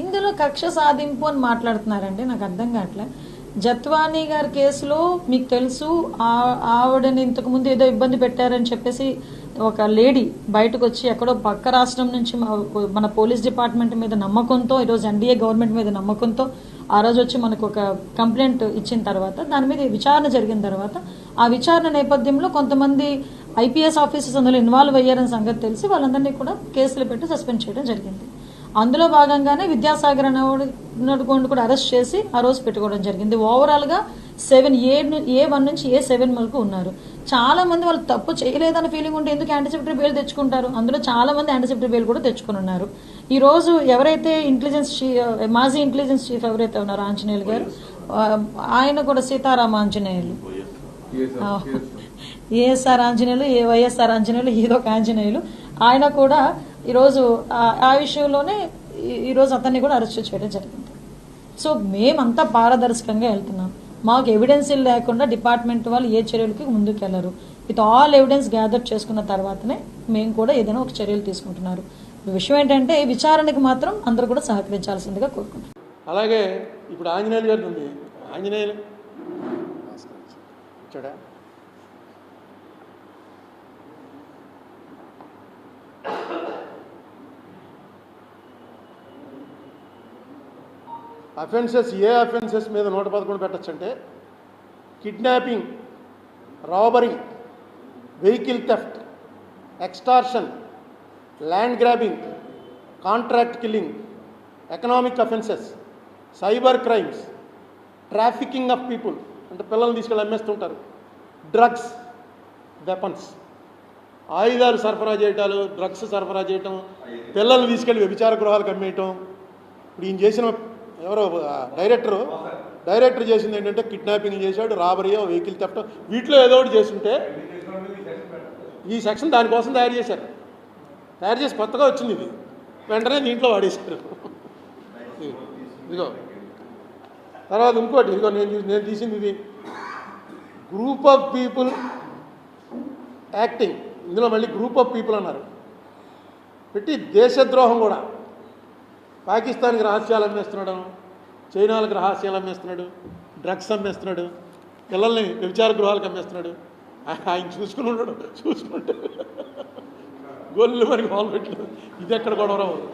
ఇందులో కక్ష సాధింపు అని మాట్లాడుతున్నారండి నాకు అర్థం కావట్లే. జత్వానీ గారి కేసులో మీకు తెలుసు ఆ- ఆవిడని ఇంతకు ముందు ఏదో ఇబ్బంది పెట్టారని చెప్పేసి ఒక లేడీ బయటకు వచ్చి ఎక్కడో పక్క రాష్ట్రం నుంచి మన పోలీస్ డిపార్ట్మెంట్ మీద నమ్మకంతో ఈరోజు ఎన్డీఏ గవర్నమెంట్ మీద నమ్మకంతో ఆ రోజు వచ్చి మనకు ఒక కంప్లైంట్ ఇచ్చిన తర్వాత దాని మీద విచారణ జరిగిన తర్వాత ఆ విచారణ నేపథ్యంలో కొంతమంది ఐపీఎస్ ఆఫీసర్స్ అందులో ఇన్వాల్వ్ అయ్యారని సంగతి తెలిసి వాళ్ళందరినీ కూడా కేసులు పెట్టి సస్పెండ్ చేయడం జరిగింది. అందులో భాగంగానే విద్యాసాగర్ అనేవాడు కూడా అరెస్ట్ చేసి ఆ రోజు పెట్టుకోవడం జరిగింది. ఓవరాల్గా సెవెన్ ఏ ఏ వన్ నుంచి ఏ సెవెన్ వరకు ఉన్నారు. చాలా మంది వాళ్ళు తప్పు చేయలేదన్న ఫీలింగ్ ఉంటే ఎందుకు యాంటీసెప్టరీ బెయిల్ తెచ్చుకుంటారు? అందులో చాలా మంది యాంటీసెప్టరీ బెయిల్ కూడా తెచ్చుకుని ఉన్నారు. ఈ రోజు ఎవరైతే ఇంటెలిజెన్స్ మాజీ ఇంటెలిజెన్స్ చీఫ్ ఎవరైతే ఉన్నారో ఆంజనేయులు గారు ఆయన కూడా సీతారామ ఆంజనేయులు. ఏఎస్ఆర్ ఆంజనేయులు ఏ వైఎస్ఆర్ ఆంజనేయులు ఏదో ఒక ఆంజనేయులు. ఆయన కూడా ఈరోజు ఆ- విషయంలోనే ఈరోజు అతన్ని కూడా అరెస్ట్ చేయడం జరిగింది. సో మేమంతా పారదర్శకంగా వెళ్తున్నాం. మాకు ఎవిడెన్స్ లేకుండా డిపార్ట్మెంట్ వాళ్ళు ఏ చర్యలకి ముందుకెళ్ళరు. విత్ ఆల్ ఎవిడెన్స్ గ్యాదర్ చేసుకున్న తర్వాతనే మేము కూడా ఏదైనా ఒక చర్యలు తీసుకుంటున్నారు. విషయం ఏంటంటే విచారణకి మాత్రం అందరూ కూడా సహకరించాల్సిందిగా కోరుకుంటున్నాం. అలాగే ఇప్పుడు ఆంజనేయులు గారు ఉంది ఆంజనేయులు. అఫెన్సెస్ ఏ అఫెన్సెస్ మీద నూట పదకొండు పెట్టచ్చు అంటే kidnapping robbery vehicle theft extortion land grabbing contract killing economic offences cyber crimes trafficking of people అంటే పిల్లల్ని తీసుకెళ్ళి అమ్మేస్తుంటారు. డ్రగ్స్ వెపన్స్ ఆయుధాలు సరఫరా చేయటాలు డ్రగ్స్ సరఫరా చేయటం పిల్లల్ని తీసుకెళ్ళి వ్యభిచార గృహాలకు అమ్మేయటం. ఇప్పుడు ఈయన చేసిన ఎవరో డైరెక్టరు. డైరెక్టర్ చేసింది ఏంటంటే కిడ్నాపింగ్ చేశాడు రాబరియో వెహికల్ థెఫ్ట్ వీటిలో ఏదో ఒకటి చేస్తుంటే ఈ సెక్షన్ దానికోసం తయారు చేశారు. తయారు చేసి కొత్తగా వచ్చింది ఇది. వెంటనే దీంట్లో వాడేశారు. ఇదిగో. తర్వాత ఇంకోటి ఇదిగో నేను నేను తీసింది ఇది. Group of people acting. ఇందులో మళ్ళీ గ్రూప్ ఆఫ్ పీపుల్ అన్నారు. పెట్టి దేశద్రోహం కూడా. పాకిస్తాన్కి రహస్యాలు అమ్మేస్తున్నాడు. చైనాలకు రహస్యాలు అమ్మేస్తున్నాడు. డ్రగ్స్ అమ్మేస్తున్నాడు. పిల్లల్ని వ్యభిచార గృహాలకు అమ్మేస్తున్నాడు. ఆయన చూసుకుని ఉన్నాడు చూసుకుంటే గొల్లు మరి మాలు పెట్టలేదు. ఇది ఎక్కడ గొడవ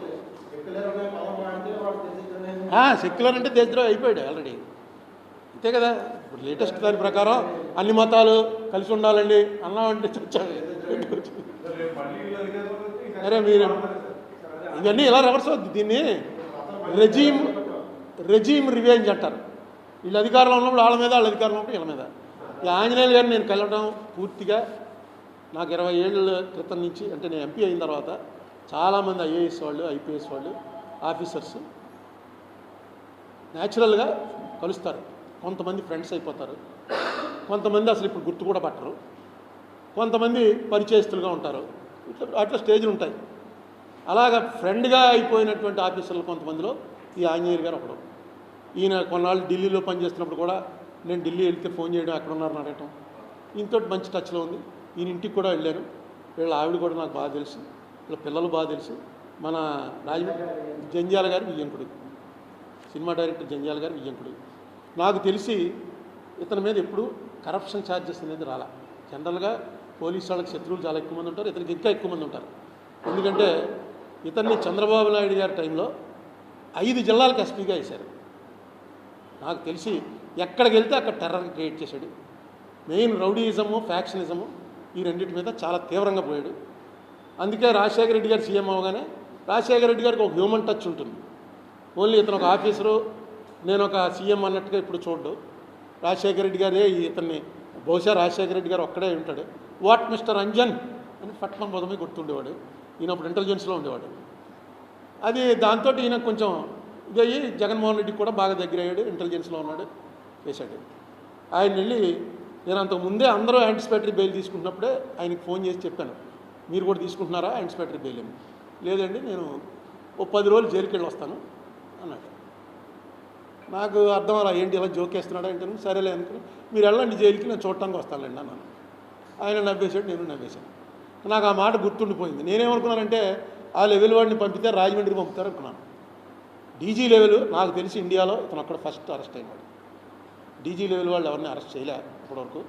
సెక్యులర్ అంటే దేశద్రోహం అయిపోయాడు ఆల్రెడీ. అంతే కదా? ఇప్పుడు లేటెస్ట్ దాని ప్రకారం అన్ని మతాలు కలిసి ఉండాలండి అన్నామంటే చచ్చాడు. అరే మీరు ఇవన్నీ ఇలా రివర్స్ అవుద్ది దీన్ని? రెజీమ్ రెజీమ్ రివెంజ్ అంటారు. వీళ్ళు అధికారంలో ఉన్నప్పుడు వాళ్ళ మీద వాళ్ళ అధికారంలో ఉన్నప్పుడు వీళ్ళ మీద. ఈ ఆంజనేయులు గారిని నేను కలవడం పూర్తిగా నాకు ఇరవై ఏళ్ళ క్రితం నుంచి అంటే నేను ఎంపీ అయిన తర్వాత చాలామంది ఐఏఎస్ వాళ్ళు ఐపీఎస్ వాళ్ళు ఆఫీసర్స్ న్యాచురల్గా కలుస్తారు. కొంతమంది ఫ్రెండ్స్ అయిపోతారు. కొంతమంది అసలు ఇప్పుడు గుర్తు కూడా పట్టరు. కొంతమంది పరిచయస్తులుగా ఉంటారు. ఇట్లా అట్లా స్టేజ్లు ఉంటాయి. అలాగ ఫ్రెండ్గా అయిపోయినటువంటి ఆఫీసర్లు కొంతమందిలో ఈ ఆంజనేయులు గారు ఒకడు. ఈయన కొన్నాళ్ళు ఢిల్లీలో పనిచేస్తున్నప్పుడు కూడా నేను ఢిల్లీ వెళ్తే ఫోన్ చేయడం ఎక్కడ ఉన్నారని అడగటం. ఈయనతో మంచి టచ్లో ఉంది. ఈయన ఇంటికి కూడా వెళ్ళాను వీళ్ళ ఆవిడ కూడా నాకు బాగా తెలుసు. వీళ్ళ పిల్లలు బాగా తెలుసు. మన రాజమండ్రి జంజాల గారి వియ్యంకుడు సినిమా డైరెక్టర్ జంజాల గారి విజయంకుడు. నాకు తెలిసి ఇతని మీద ఎప్పుడు కరప్షన్ ఛార్జెస్ అనేది రాలా. జనరల్గా పోలీసు వాళ్ళకి శత్రువులు చాలా ఎక్కువ మంది ఉంటారు. ఇతనికి ఇంకా ఎక్కువ మంది ఉంటారు. ఎందుకంటే ఇతన్ని చంద్రబాబు నాయుడు గారి టైంలో ఐదు జిల్లాలకు ఎస్పీగా వేశారు. నాకు తెలిసి ఎక్కడికి వెళ్తే అక్కడ టెర్రర్ క్రియేట్ చేశాడు. మెయిన్ రౌడీయిజము ఫ్యాక్షనిజము ఈ రెండింటి మీద చాలా తీవ్రంగా పోయాడు. అందుకే రాజశేఖర రెడ్డి గారు సీఎం అవగానే రాజశేఖర రెడ్డి గారికి ఒక హ్యూమన్ టచ్ ఉంటుంది. ఓన్లీ ఇతను ఒక ఆఫీసరు నేను ఒక సీఎం అన్నట్టుగా ఇప్పుడు చూడ్డు. రాజశేఖర రెడ్డి గారే ఇతన్ని బహుశా రాజశేఖర రెడ్డి గారు ఒక్కడే ఉంటాడు. వాట్ మిస్టర్ అంజన్ అని పట్నం పదమే గుర్తుండేవాడు. ఈయన అప్పుడు ఇంటెలిజెన్స్లో ఉండేవాడు. అది దాంతో ఈయన కొంచెం ఇది అయ్యి జగన్మోహన్ రెడ్డికి కూడా బాగా దగ్గర అయ్యాడు ఇంటెలిజెన్స్లో ఉన్నాడు చేశాడు. ఆయన వెళ్ళి నేను అంతకు ముందే అందరూ యాంటిసిపేటరీ బెయిల్ తీసుకుంటున్నప్పుడే ఆయనకి ఫోన్ చేసి చెప్పాను. మీరు కూడా తీసుకుంటున్నారా? యాంటిసిపేటరీ బెయిల్ ఏమి. లేదండి నేను ఓ పది రోజులు జైలుకి వెళ్ళి వస్తాను అన్నాడు. నాకు అర్థం అలా ఏంటి ఇలా జోకేస్తున్నాడా అంటే సరేలే అనుకుని మీరు వెళ్ళండి జైలుకి నేను చూడటానికి వస్తానులేండి అన్నాను. ఆయన నవ్వేశాడు నేను నవ్వేశాను. నాకు ఆ మాట గుర్తుండిపోయింది. నేనేమనుకున్నానంటే ఆ లెవెల్ వాడిని పంపితే రాజమండ్రికి పంపుతారు అనుకున్నాను. డీజీ లెవెల్ నాకు తెలిసి ఇండియాలో ఇతను అక్కడ ఫస్ట్ అరెస్ట్ అయినాడు. డీజీ లెవెల్ వాళ్ళు ఎవరిని అరెస్ట్ చేయలే ఇప్పటివరకు.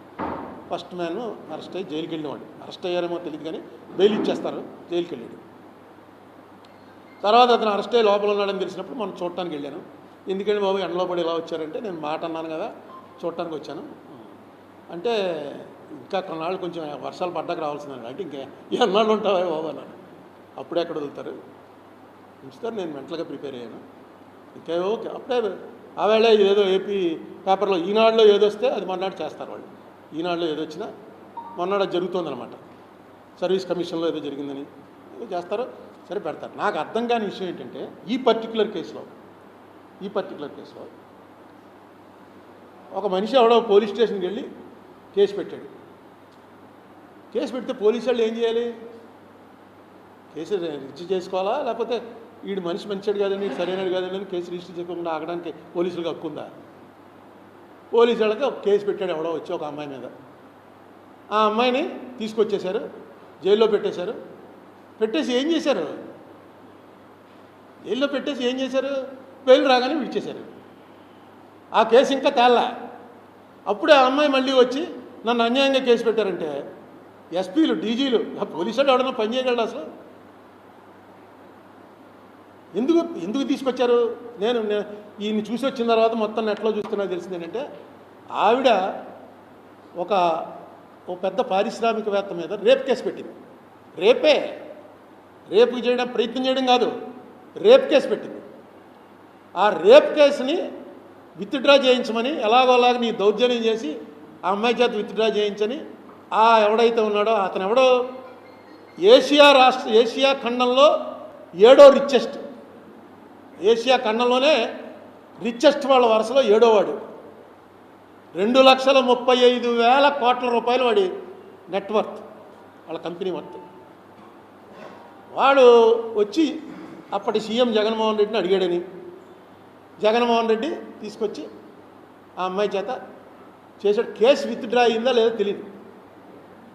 ఫస్ట్ మ్యాన్ అరెస్ట్ అయ్యి జైలుకి వెళ్ళినవాడు. అరెస్ట్ అయ్యారేమో తెలియదు కానీ బెయిల్ ఇచ్చేస్తారు జైలుకి వెళ్ళాడు. తర్వాత అతను అరెస్ట్ అయ్యి లోపల ఉన్నాడని తెలిసినప్పుడు మనం చూడటానికి వెళ్ళాను. ఎందుకంటే బాబు ఎండలో పడి ఎలా వచ్చారంటే నేను మాట అన్నాను కదా చూడటానికి వచ్చాను. అంటే ఇంకా కొన్నాళ్ళు కొంచెం వర్షాలు పడ్డాక రావాల్సిందండి. అంటే ఇంకా ఎన్నాళ్ళు ఉంటావా బాబు అన్నాడు. అప్పుడే ఎక్కడ వదులుతారు? ఉంచుతారు నేను మెంటల్గా ప్రిపేర్ అయ్యాను. ఇంకా ఓకే అప్పుడే ఆ వేళ ఏదో ఏపీ పేపర్లో ఈనాడులో ఏదో వస్తే అది మొన్నటి చేస్తారు వాళ్ళు. ఈనాడులో ఏదో వచ్చినా మొన్నడు అది సర్వీస్ కమిషన్లో ఏదో జరిగిందని ఏదో చేస్తారో సరే పెడతారు. నాకు అర్థం కాని విషయం ఏంటంటే ఈ పర్టికులర్ కేసులో ఈ పర్టికులర్ కేసులో ఒక మనిషి ఎవడో పోలీస్ స్టేషన్కి వెళ్ళి కేసు పెట్టాడు. కేసు పెడితే పోలీసు వాళ్ళు ఏం చేయాలి? కేసు రిజిస్టర్ చేసుకోవాలా? లేకపోతే వీడు మనిషి మంచివాడు కాదండి సరైనడు కాదండి అని కేసు రిజిస్టర్ చేసుకోకుండా ఆగడానికి పోలీసులకు హక్కు ఉందా? పోలీసు వాళ్ళకి ఒక కేసు పెట్టాడు ఎవడో వచ్చి ఒక అమ్మాయి మీద. ఆ అమ్మాయిని తీసుకొచ్చేశారు జైల్లో పెట్టేశారు. పెట్టేసి ఏం చేశారు? జైల్లో పెట్టేసి ఏం చేశారు? బెయిల్ రాగానే విడిచేశారు. ఆ కేసు ఇంకా తేల్లా అప్పుడే ఆ అమ్మాయి మళ్ళీ వచ్చి నన్ను అన్యాయంగా కేసు పెట్టారంటే ఎస్పీలు డీజీలు ఆ పోలీసు వాళ్ళు ఎవడన్నా పని చేయగలడు అసలు? ఎందుకు ఎందుకు తీసుకొచ్చారు? నేను ఈయన చూసి వచ్చిన తర్వాత మొత్తం నెట్లో చూస్తున్నా తెలిసింది ఏంటంటే ఆవిడ ఒక ఓ పెద్ద పారిశ్రామికవేత్త మీద రేప్ కేసు పెట్టింది. రేపే రేపు చేయడం ప్రయత్నం చేయడం కాదు రేప్ కేసు పెట్టింది. ఆ రేప్ కేసుని విత్డ్రా చేయించమని ఎలాగోలాగ నీ దౌర్జన్యం చేసి ఆ అమ్మాయి చేత విత్డ్రా చేయించని ఆ ఎవడైతే ఉన్నాడో అతను ఎవడో ఏషియా రాష్ట్ర ఏషియా ఖండంలో ఏడో రిచెస్ట్ ఏషియా ఖండంలోనే రిచెస్ట్ వాళ్ళ వరుసలో ఏడోవాడు రెండు లక్షల ముప్పై ఐదు వేల కోట్ల రూపాయలు వాడి నెట్వర్త్ వాళ్ళ కంపెనీ వర్త్ వాడు వచ్చి అప్పటి సీఎం జగన్మోహన్ రెడ్డిని అడిగాడని. జగన్మోహన్ రెడ్డి తీసుకొచ్చి ఆ అమ్మాయి చేత చేసాడు కేసు విత్డ్రా అయిందా లేదో తెలియదు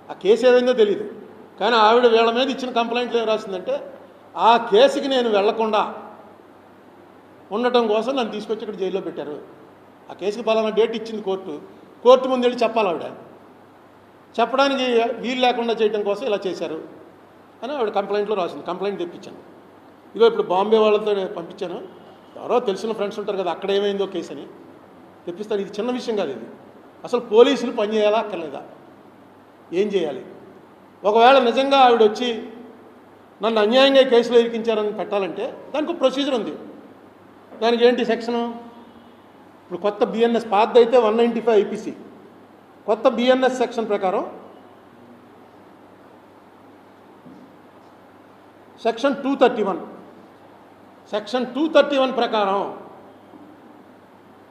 ఆ కేసు ఏదైందో తెలియదు కానీ ఆవిడ వీళ్ళ మీద ఇచ్చిన కంప్లైంట్లు ఏం రాసిందంటే ఆ కేసుకి నేను వెళ్ళకుండా ఉండటం కోసం నన్ను తీసుకొచ్చి ఇక్కడ జైల్లో పెట్టారు. ఆ కేసుకి పలానా డేట్ ఇచ్చింది కోర్టు. కోర్టు ముందు వెళ్ళి చెప్పాలి ఆవిడ. చెప్పడానికి వీలు లేకుండా చేయడం కోసం ఇలా చేశారు. అని ఆవిడ కంప్లైంట్లో రాసింది. కంప్లైంట్ తెప్పించాను. ఇదిగో ఇప్పుడు బాంబే వాళ్ళతో పంపించాను. ఎవరో తెలిసిన ఫ్రెండ్స్ ఉంటారు కదా అక్కడ ఏమైందో కేసు అని తెప్పిస్తాను. ఇది చిన్న విషయం కాదు ఇది. అసలు పోలీసులు పని చేయాలా అక్కర్లేదా? ఏం చేయాలి? ఒకవేళ నిజంగా ఆవిడ వచ్చి నన్ను అన్యాయంగా కేసులో ఇరికించారని పెట్టాలంటే దానికి ఒక ప్రొసీజర్ ఉంది. దానికి ఏంటి సెక్షను? ఇప్పుడు కొత్త బిఎన్ఎస్ పాత అయితే వన్ నైంటీ ఫైవ్ ఐపీసీ కొత్త బిఎన్ఎస్ సెక్షన్ ప్రకారం section two thirty one section two thirty one ప్రకారం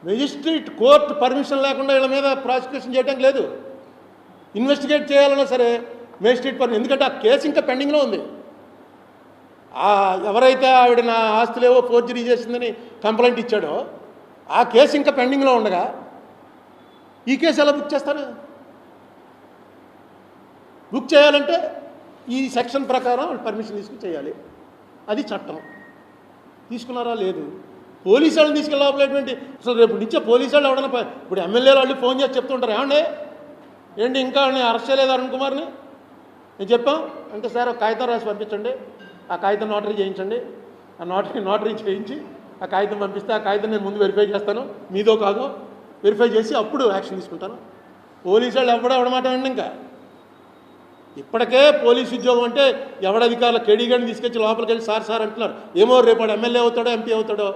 మెజిస్ట్రేట్ కోర్టు పర్మిషన్ లేకుండా వీళ్ళ మీద ప్రాసిక్యూషన్ చేయడానికి లేదు. ఇన్వెస్టిగేట్ చేయాలన్నా సరే మేజిస్ట్రేట్ పని ఎందుకంటే ఆ కేసు ఇంకా పెండింగ్లో ఉంది. ఎవరైతే ఆవిడ నా ఆస్తులేవో ఫోర్జరీ చేసిందని కంప్లైంట్ ఇచ్చాడో ఆ కేసు ఇంకా పెండింగ్లో ఉండగా ఈ కేసు ఎలా బుక్ చేస్తారు? బుక్ చేయాలంటే ఈ సెక్షన్ ప్రకారం పర్మిషన్ తీసుకుని చేయాలి. అది చట్టం. తీసుకున్నారా లేదు? పోలీసు వాళ్ళని తీసుకెళ్ళాపలేటువంటి అసలు రేపు నుంచే పోలీసు వాళ్ళు ఎవడన్నా ఇప్పుడు ఎమ్మెల్యేలు వాళ్ళు ఫోన్ చేసి చెప్తుంటారు ఏమండే? ఏంటి ఇంకా అరెస్ట్ చేయలేదు అరుణ్ కుమార్ని? నేను చెప్పాం? అంటే సార్ ఒక కాగితం రాసి పంపించండి. ఆ కాగితం నోటరీ చేయించండి. ఆ నోటరీ నోటరీ చేయించి ఆ కాగితం పంపిస్తే ఆ కాగితం నేను ముందు వెరిఫై చేస్తాను. మీదో కాదో వెరిఫై చేసి అప్పుడు యాక్షన్ తీసుకుంటాను. పోలీసు వాళ్ళు ఎవడో ఎవడమాట అండి ఇంకా. ఇప్పటికే పోలీస్ ఉద్యోగం అంటే ఎవడ అధికారులు కేడీ తీసుకొచ్చి లోపలికి వెళ్ళి సార్ సార్ అంటున్నారు. ఏమో రేపు ఎమ్మెల్యే అవుతాడో ఎంపీ అవుతాడో.